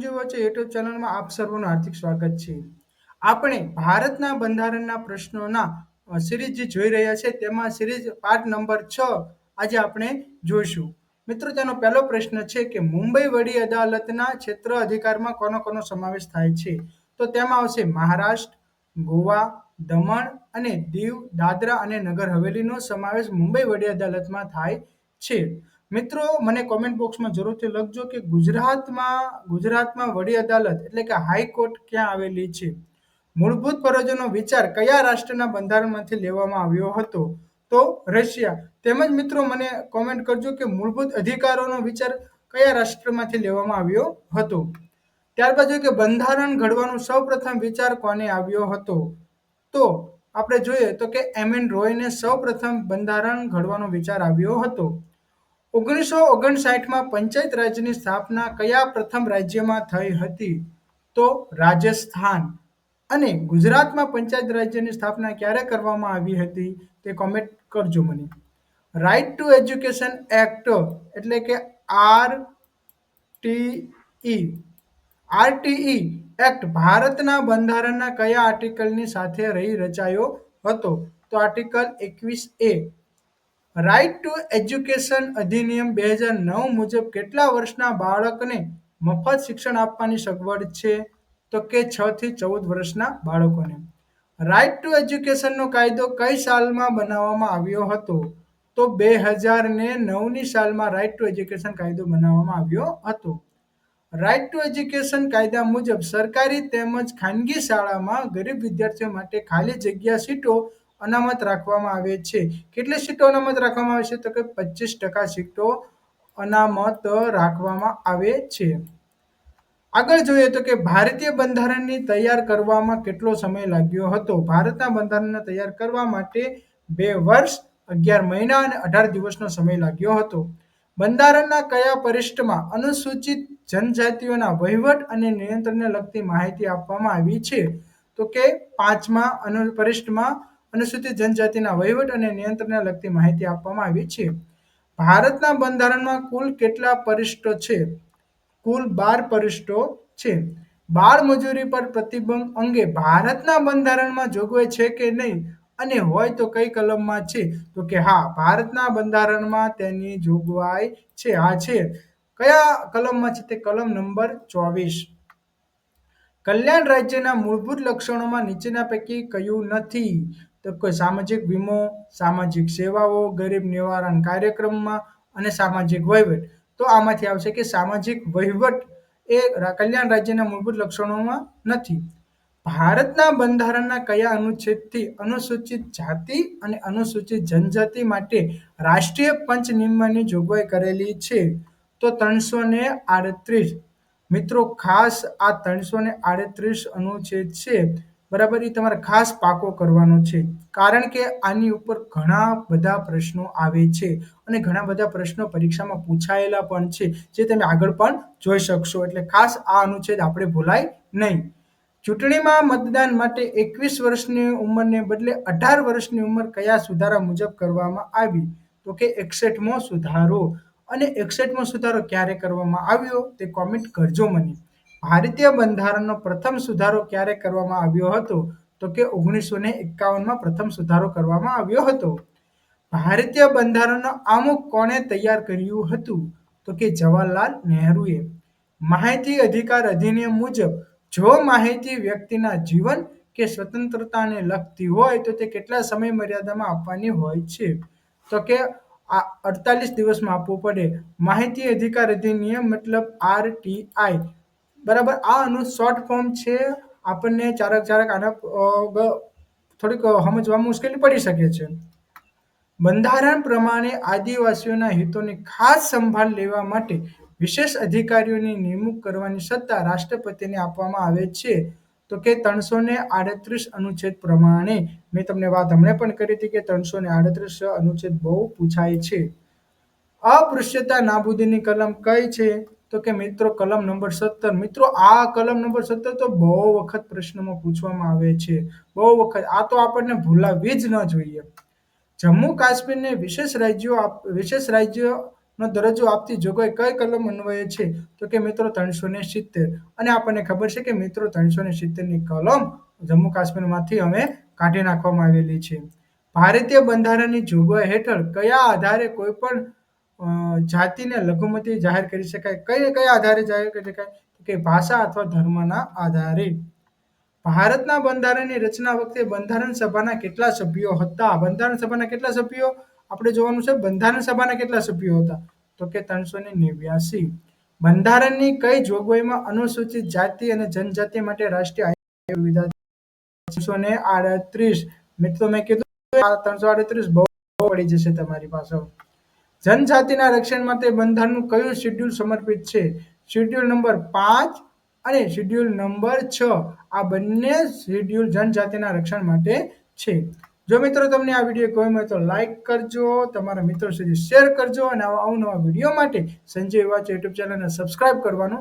સંજુ વચ્ચે યુટ્યુબ ચેનલમાં આપ સર્વનું હાર્દિક સ્વાગત છે. આપણે ભારતના બંધારણના પ્રશ્નોના સિરીઝ જે જોઈ રહ્યા છે તેમાં સિરીઝ પાર્ટ નંબર છ આજે આપણે જોઈશું. મિત્રો, તેનો પહેલો પ્રશ્ન છે કે મુંબઈ વડી અદાલતના ક્ષેત્ર અધિકારમાં કોનો કોનો સમાવેશ થાય છે? તો તેમાં આવશે મહારાષ્ટ્ર, ગોવા, દમણ અને દીવ, દાદરા અને નગર હવેલીનો સમાવેશ મુંબઈ વડી અદાલતમાં થાય છે. મિત્રો, મને કોમેન્ટ બોક્સમાં જરૂરથી લખજો કે ગુજરાતમાં ગુજરાતમાં વડી અદાલત એટલે કે હાઈકોર્ટ ક્યાં આવેલી છે? મૂળભૂત ફરજોનો વિચાર કયા રાષ્ટ્રના બંધારણમાંથી લેવામાં આવ્યો હતો? તો રશિયા. તેમજ મિત્રો, મને કોમેન્ટ કરજો કે મૂળભૂત અધિકારોનો વિચાર કયા રાષ્ટ્રમાંથી લેવામાં આવ્યો હતો? ત્યારબાદ જોઈએ કે બંધારણ ઘડવાનો સૌપ્રથમ વિચાર કોને આવ્યો હતો? તો આપણે જોઈએ તો કે એમ એન રોયને સૌપ્રથમ બંધારણ ઘડવાનો વિચાર આવ્યો હતો. ઓગણીસો ઓગણસાઠમાં પંચાયત રાજની સ્થાપના કયા પ્રથમ રાજ્યમાં થઈ હતી? તો રાજસ્થાન. અને ગુજરાતમાં પંચાયત રાજ્યની સ્થાપના ક્યારે કરવામાં આવી હતી? તે કોમેન્ટ કરજો મને. રાઇટ ટુ એજ્યુકેશન એક્ટ એટલે કે આર ટીઈ આરટીઈ એક્ટ ભારતના બંધારણના કયા આર્ટિકલની સાથે રહી રચાયો હતો? તો આર્ટિકલ એકવીસ એ રાઇટ ટુ એજ્યુકેશન અધિનિયમ બે હજાર નવ મુજબ કેટલા વર્ષના બાળકને મફત શિક્ષણ આપવાની સગવડ છે? તો કે છ થી ચૌદ વર્ષના બાળકોને. રાઇટ ટુ એજ્યુકેશનનો કાયદો કઈ સાલમાં બનાવવામાં આવ્યો હતો? તો બે હજાર ને નવની સાલમાં રાઇટ ટુ એજ્યુકેશન કાયદો બનાવવામાં આવ્યો હતો. રાઇટ ટુ એજ્યુકેશન કાયદા મુજબ સરકારી તેમજ ખાનગી શાળામાં ગરીબ વિદ્યાર્થીઓ માટે ખાલી જગ્યા સીટો અનામત રાખવામાં આવે છે. કેટલી સીટો અનામત રાખવામાં આવે છે? તો કે પચીસ ટકા સીટો અનામત રાખવામાં આવે છે. આગળ જોઈએ તો કે ભારતીય બંધારણની તૈયાર કરવામાં કેટલો સમય લાગ્યો હતો? ભારતના બંધારણને તૈયાર કરવા માટે બે વર્ષ, અગિયાર મહિના અને અઢાર દિવસનો સમય લાગ્યો હતો. બંધારણના કયા પરિષ્ઠમાં અનુસૂચિત જનજાતિઓના વહીવટ અને નિયંત્રણને લગતી માહિતી આપવામાં આવી છે? તો કે પાંચમા અનુ પરિષ્ઠમાં અનુસૂચિત જનજાતિના વહીવટ અને નિયંત્રણને લગતી માહિતી આપવામાં આવી છે. ભારતના બંધારણમાં કુલ કેટલા પરિષ્ઠો છે? કુલ બાર પરિષ્ઠો છે. બાળ મજૂરી પર પ્રતિબંધ અંગે ભારતના બંધારણમાં જોગવાઈ છે કે નહીં? અને હોય તો કઈ કલમમાં છે? તો કે હા, ભારતના બંધારણમાં તેની જોગવાઈ છે. આ છે. કયા કલમમાં છે તે કલમ નંબર ચોવીસ? કલ્યાણ રાજ્યના મૂળભૂત લક્ષણોમાં નીચેના પૈકી કયું નથી. તો કોઈ સામાજિક વીમો, સામાજિક સેવાઓ, ગરીબ નિવારણ કાર્યક્રમમાં અને સામાજિક વહીવટ. તો આમાંથી આવશે કે સામાજિક વહીવટ એ કલ્યાણ રાજ્યના મૂળભૂત લક્ષણોમાં નથી. ભારતના બંધારણના કયા અનુચ્છેદથી અનુસૂચિત જાતિ અને અનુસૂચિત જનજાતિ માટે રાષ્ટ્રીય પંચ નિયમની જોગવાઈ કરેલી છે? તો ત્રણસો ને આડત્રીસ. મિત્રો, ખાસ આ ત્રણસો ને આડત્રીસ અનુચ્છેદ છે. બરાબર, એ તમારે ખાસ પાકો કરવાનો છે. કારણ કે આની ઉપર ઘણા બધા પ્રશ્નો આવે છે અને ઘણા બધા પ્રશ્નો પરીક્ષામાં પૂછાયેલા પણ છે, જે તમે આગળ પણ જોઈ શકશો. એટલે ખાસ આ અનુચ્છેદ આપણે ભૂલાય નહીં. ચૂંટણીમાં મતદાન માટે એકવીસ વર્ષની ઉંમરને બદલે અઢાર વર્ષની ઉંમર કયા સુધારા મુજબ કરવામાં આવી? તો કે એકસઠમો સુધારો. અને એકસઠમો સુધારો ક્યારે કરવામાં આવ્યો તે કોમેન્ટ કરજો મને. ભારતીય બંધારણનો પ્રથમ સુધારો ક્યારે કરવામાં આવ્યો હતો? તો કે ઓગણીસો ને એકાવનમાં પ્રથમ સુધારો કરવામાં આવ્યો હતો. ભારતીય બંધારણનો આમુખ કોણે તૈયાર કર્યું હતું? તો કે જવાહરલાલ નહેરુએ. માહિતી અધિકાર અધિનિયમ મુજબ, જો માહિતી વ્યક્તિના જીવન કે સ્વતંત્રતાને લગતી હોય, તો તે કેટલા સમય મર્યાદામાં આપવાની હોય છે? તો કે આ અડતાલીસ દિવસમાં આપવું પડે. માહિતી અધિકાર અધિનિયમ મતલબ આરટીઆઈ બરાબર? આ આનું શોર્ટ ફોર્મ છે. આપણને ચારક ચારક આના થોડીક સમજવામાં મુશ્કેલી પડી શકે છે. બંધારણ પ્રમાણે આદિવાસીઓના હિતોની ખાસ સંભાળ લેવા માટે વિશેષ અધિકારીઓની નિમણૂક કરવાની સત્તા રાષ્ટ્રપતિને આપવામાં આવે છે. તો કે ત્રણસો ને આડત્રીસ અનુચ્છેદ પ્રમાણે મેં તમને વાત હમણાં પણ કરી હતી કે ત્રણસો ને આડત્રીસ અનુચ્છેદ બહુ પૂછાય છે. અપૃશ્યતા નાબૂદીની કલમ કઈ છે? તો કે મિત્રો, કલમ નંબર સત્તર. મિત્રો, આ કલમ નંબર સત્તર તો બહુ વખત પ્રશ્નમાં પૂછવામાં આવે છે. બહુ વખત. આ તો આપણને ભૂલાવી જ ન જોઈએ. જમ્મુ કાશ્મીરને વિશેષ રાજ્યો વિશેષ રાજ્યનો દરજ્જો આપતી જોગવાઈ કઈ કલમ અન્વયે છે, તો કે મિત્રો ત્રણસો ને સિત્તેર. અને આપણને ખબર છે કે મિત્રો ત્રણસો ને સિત્તેરની કલમ જમ્મુ કાશ્મીરમાંથી અમે કાઢી નાખવામાં આવેલી છે. ભારતીય બંધારણની જોગવાઈ હેઠળ કયા આધારે કોઈ પણ જાતિને લઘુમતી જાહેર કરી શકાય. કઈ કયા આધારે જાહેર કરી શકાય? કે ભાષા અથવા ધર્મના આધારે. ભારતના બંધારણની રચના વખતે બંધારણ સભાના કેટલા સભ્યો હતા? બંધારણ સભાના કેટલા સભ્યો? આપણે જોવાનું છે બંધારણ સભાના કેટલા સભ્યો હતા? તો કે ત્રણસો ને નેવ્યાસી. બંધારણની કઈ જોગવાઈમાં અનુસૂચિત જાતિ અને જનજાતિ માટે રાષ્ટ્રીય આયોગ ત્રણસો ને આડત્રીસ. મિત્રો, મેં કીધું ત્રણસો આડત્રીસ બહુ પડી જશે તમારી પાસે જનજાતિના રક્ષણ માટે બંધારણનું કયું શેડ્યુલ સમર્પિત છે? શેડ્યુલ નંબર પાંચ અને શેડ્યુલ નંબર છ. આ બંને શેડ્યુલ જનજાતિના રક્ષણ માટે છે. જો મિત્રો તમને આ વીડિયો ગમ્યો તો લાઇક કરજો, તમારા મિત્રો સુધી શેર કરજો અને આવા અવનવા વીડિયો માટે સંજય વાચ યુટ્યુબ ચેનલને સબસ્ક્રાઇબ કરવાનું